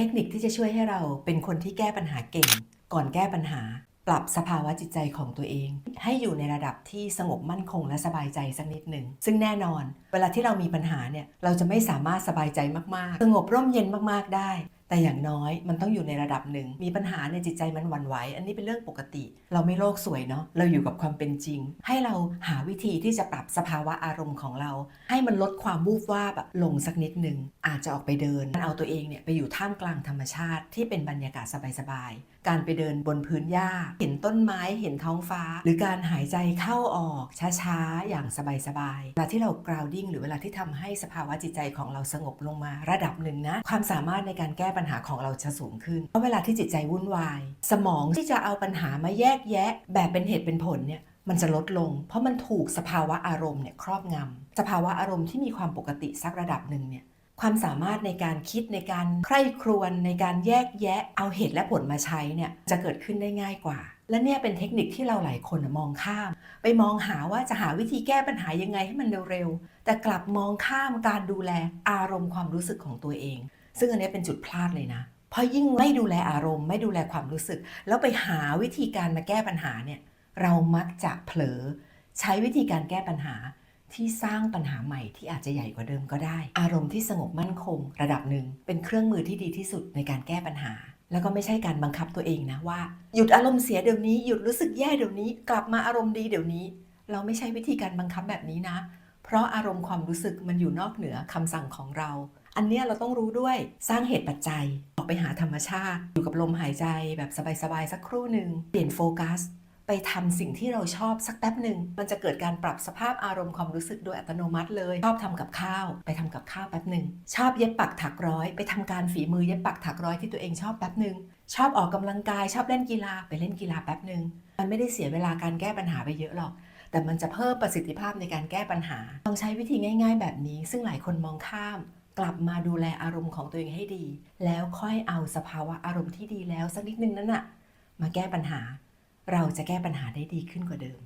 เทคนิคที่จะช่วยให้เราเป็นคนที่แก้ปัญหาเก่ง ก่อนแก้ปัญหา ปรับสภาวะจิตใจของตัวเอง ให้อยู่ในระดับที่สงบมั่นคงและสบายใจสักนิดหนึ่งซึ่งแน่นอน เวลาที่เรามีปัญหาเนี่ยเราจะไม่สามารถสบายใจมากๆ สงบร่มเย็นมากๆได้ แต่อย่างน้อยมันต้องอยู่ในระดับหนึ่ง มีปัญหาในจิตใจมันหวั่นไหว อันนี้เป็นเรื่องปกติ เราไม่โลกสวยเนาะ เราอยู่กับความเป็นจริง ให้เราหาวิธีที่จะปรับสภาวะอารมณ์ของเรา ให้มันลดความวูบวาบลงสักนิดหนึ่ง อาจจะออกไปเดิน เอาตัวเองเนี่ยไปอยู่ท่ามกลางธรรมชาติที่เป็นบรรยากาศสบายๆ การไปเดินบนพื้นหญ้า เห็นต้นไม้ เห็นท้องฟ้า หรือการหายใจเข้าออกช้าๆ อย่างสบายๆ เวลาที่เรา grounding หรือเวลาที่ทำให้สภาวะจิตใจของเราสงบลงมาระดับหนึ่งนะ ความสามารถในการแก้ปัญหาของเราจะสูงขึ้น เพราะเวลาที่จิตใจวุ่นวาย สมองที่จะเอาปัญหามาแยกแยะ แบบเป็นเหตุเป็นผลเนี่ยมันจะลดลง เพราะมันถูกสภาวะอารมณ์เนี่ยครอบงำสภาวะอารมณ์ที่มีความปกติสักระดับหนึ่งเนี่ยความสามารถในการคิดในการใคร่ครวญในการแยกแยะ เอาเหตุและผลมาใช้เนี่ยจะเกิดขึ้นได้ง่ายกว่า และเนี่ยเป็นเทคนิคที่เราหลายคนมองข้าม ไปมองหาว่าจะหาวิธีแก้ปัญหายังไงให้มันเร็วๆแต่กลับมองข้ามการดูแลอารมณ์ความรู้สึกของตัวเอง ซึ่งอันนี้เป็นจุดพลาดเลยนะ เพราะยิ่งไม่ดูแลอารมณ์ ไม่ดูแลความรู้สึก แล้วไปหาวิธีการมาแก้ปัญหาเนี่ยเรามักจะเผลอใช้วิธีการแก้ปัญหาที่สร้างปัญหาใหม่ที่อาจจะใหญ่กว่าเดิมก็ได้ อารมณ์ที่สงบมั่นคง ระดับหนึ่งเป็นเครื่องมือที่ดีที่สุดในการแก้ปัญหา แล้วก็ไม่ใช่การบังคับตัวเองนะว่า หยุดอารมณ์เสียเดี๋ยวนี้หยุดรู้สึกแย่เดี๋ยวนี้ กลับมาอารมณ์ดีเดี๋ยวนี้ เราไม่ใช่วิธีการบังคับแบบนี้นะ เพราะอารมณ์ความรู้สึกมันอยู่นอกเหนือคำสั่งของเรา อันเนี้ยเราต้องรู้ด้วยสร้างเหตุปัจจัย ออกไปหาธรรมชาติ อยู่กับลมหายใจแบบสบายๆสักครู่หนึ่งเปลี่ยนโฟกัสไปทำสิ่งที่เราชอบสักแป๊บหนึ่งมันจะเกิดการปรับสภาพอารมณ์ความรู้สึกโดยอัตโนมัติเลย ชอบทำกับข้าว ไปทำกับข้าวแป๊บหนึ่งชอบเย็บปักถักร้อย ไปทำการฝีมือเย็บปักถักร้อยที่ตัวเองชอบแป๊บหนึ่งชอบออกกำลังกายชอบเล่นกีฬาไปเล่นกีฬาแป๊บหนึ่งมันไม่ได้เสียเวลาการแก้ปัญหาไปเยอะหรอก แต่มันจะเพิ่มประสิทธิภาพในการแก้ปัญหาลองใช้วิธีง่าย ๆ แบบนี้ ซึ่งหลายคนมองข้าม กลับมาดูแลอารมณ์ของตัวเองให้ดี แล้วค่อยเอาสภาวะอารมณ์ที่ดีแล้วสักนิดนึงนั้นน่ะมาแก้ปัญหา เราจะแก้ปัญหาได้ดีขึ้นกว่าเดิม